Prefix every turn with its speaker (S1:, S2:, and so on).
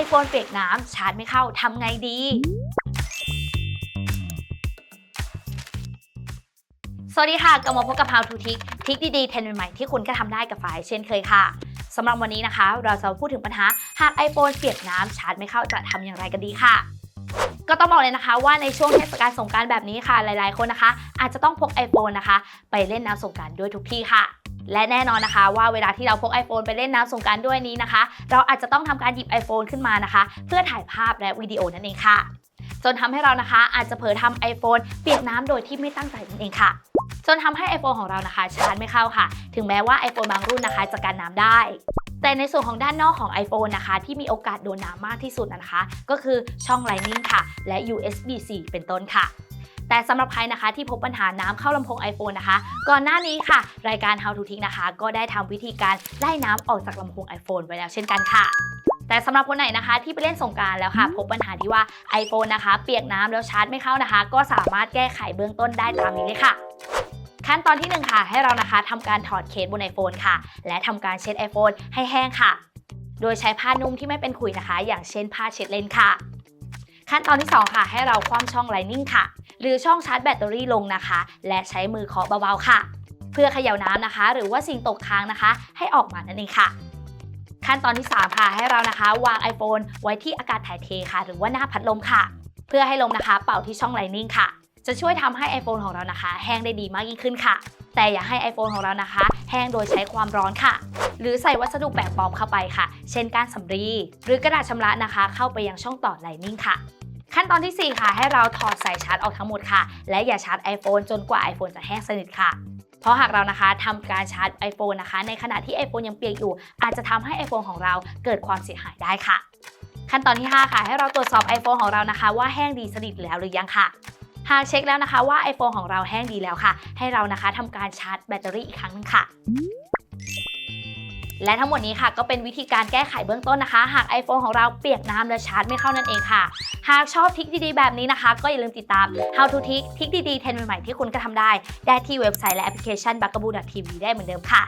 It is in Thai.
S1: iPhone เปียกน้ำชาร์จไม่เข้าทำไงดี สวัสดีค่ะกลับมาพบกับ How to t i c ทิกดีๆเทรนใหม่ๆที่คุณก็ทำได้กับฝ่ายเช่นเคยค่ะสำหรับวันนี้นะคะ เราจะพูดถึงปัญหาหาก iPhone เปียกน้ำชาร์จไม่เข้าจะทำอย่างไรกันดีค่ะก็ต้องบอกเลยนะคะว่าในช่วงเทศกาลสงกรารแบบนี้ค่ะ หลายๆ คนนะคะ อาจจะต้องพก iPhone นะคะ ไปเล่นน้ำสงกรารด้วยทุกที่ค่ะ และแน่นอนนะคะ ว่าเวลาที่เราพก iPhone ไปเล่นน้ำสงการด้วยนี้นะคะ เราอาจจะต้องทำการหยิบ iPhone ขึ้นมานะคะ เพื่อถ่ายภาพและวิดีโอนั่นเองค่ะ จนทำให้เรานะคะ อาจจะเผลอทำ iPhone เปียกน้ำโดยที่ไม่ตั้งใจนั่นเองค่ะจนทำให้ iPhone ของเรานะคะชาร์จไม่เข้าค่ะ ถึงแม้ว่า iPhone บางรุ่นนะคะจะกันน้ำได้ แต่ในส่วนของด้านนอกของ iPhone นะคะ ที่มีโอกาสโดนน้ำมากที่สุดนะคะ ก็คือช่อง Lightning ค่ะ และ USB-C เป็นต้นค่ะ แต่สำหรับใครนะคะที่พบปัญหาน้ำเข้าลำโพง iPhone นะคะ ก่อนหน้านี้ค่ะ รายการ How to Tick นะคะ ก็ได้ทำวิธีการไล่น้ำออกจากลำโพง iPhone ไว้แล้วเช่นกันค่ะแต่สำหรับคนไหนนะคะที่ไปเล่นสงการแล้วค่ะ พบปัญหาที่ว่า iPhone นะคะ เปียกน้ำแล้วชาร์จไม่เข้านะคะ ก็สามารถแก้ไขเบื้องต้นได้ตามนี้เลยค่ะ ขั้นตอนที่หนึ่งค่ะให้เรานะคะทำการถอดเคสบน iPhone ค่ะ และทำการเช็ด iPhone ให้แห้งค่ะ โดยใช้ผ้านุ่มที่ไม่เป็นขุยนะคะ อย่างเช่นผ้าเช็ดเลนค่ะ ขั้นตอนที่ 2 ค่ะ ให้เราคว่ำช่อง Lightning ค่ะ หรือช่องชาร์จแบตเตอรี่ลงนะคะ และใช้มือเคาะเบาๆค่ะ เพื่อเขย่าน้ำนะคะ หรือว่าสิ่งตกค้างนะคะ ให้ออกมานั่นเองค่ะ ขั้นตอนที่ 3 ค่ะ ให้เรานะคะ วาง iPhone ไว้ที่อากาศถ่ายเทค่ะ หรือว่าหน้าพัดลมค่ะ เพื่อให้ลมนะคะ เป่าที่ช่อง Lightning ค่ะ จะช่วยทำให้ iPhone ของเรานะคะ แห้งได้ดีมากยิ่งขึ้นค่ะ แต่อย่าให้ iPhone ของเรานะคะ แห้งโดยใช้ความร้อนค่ะหรือใส่วัสดุแปลกปลอมเข้าไปค่ะ เช่นการสำลีหรือกระดาษชำระนะคะ เข้าไปยังช่องต่อ Lightning ค่ะ ขั้นตอนที่ 4 ค่ะ ให้เราถอดสายชาร์จออกทั้งหมดค่ะ และอย่าชาร์จ iPhone จนกว่า iPhone จะแห้งสนิทค่ะ เพราะหากเรานะคะทำการชาร์จ iPhone นะคะ ในขณะที่ iPhone ยังเปียกอยู่ อาจจะทำให้ iPhone ของเราเกิดความเสียหายได้ค่ะ ขั้นตอนที่ 5 ค่ะ ให้เราตรวจสอบ iPhone ของเรานะคะ ว่าแห้งดีสนิทแล้วหรือยังค่ะหากเช็คแล้วนะคะว่า iPhone ของเราแห้งดีแล้วค่ะ ให้เรานะคะทำการชาร์จแบตเตอรี่อีกครั้งหนึงค่ะ และทั้งหมดนี้ค่ะก็เป็นวิธีการแก้ไขเบื้องต้นนะคะ หาก iPhone ของเราเปียกน้ำและชาร์จไม่เข้านั่นเองค่ะ หากชอบทิคดีๆแบบนี้นะคะ ก็อย่าลืมติดตาม How to Tick ทริคดีๆเทรนด์ใหม่ๆที่คุณก็ทำได้ ได้ที่เว็บไซต์และแอปพลิเคชัน b u g a b o o TV ได้เหมือนเดิมค่ะ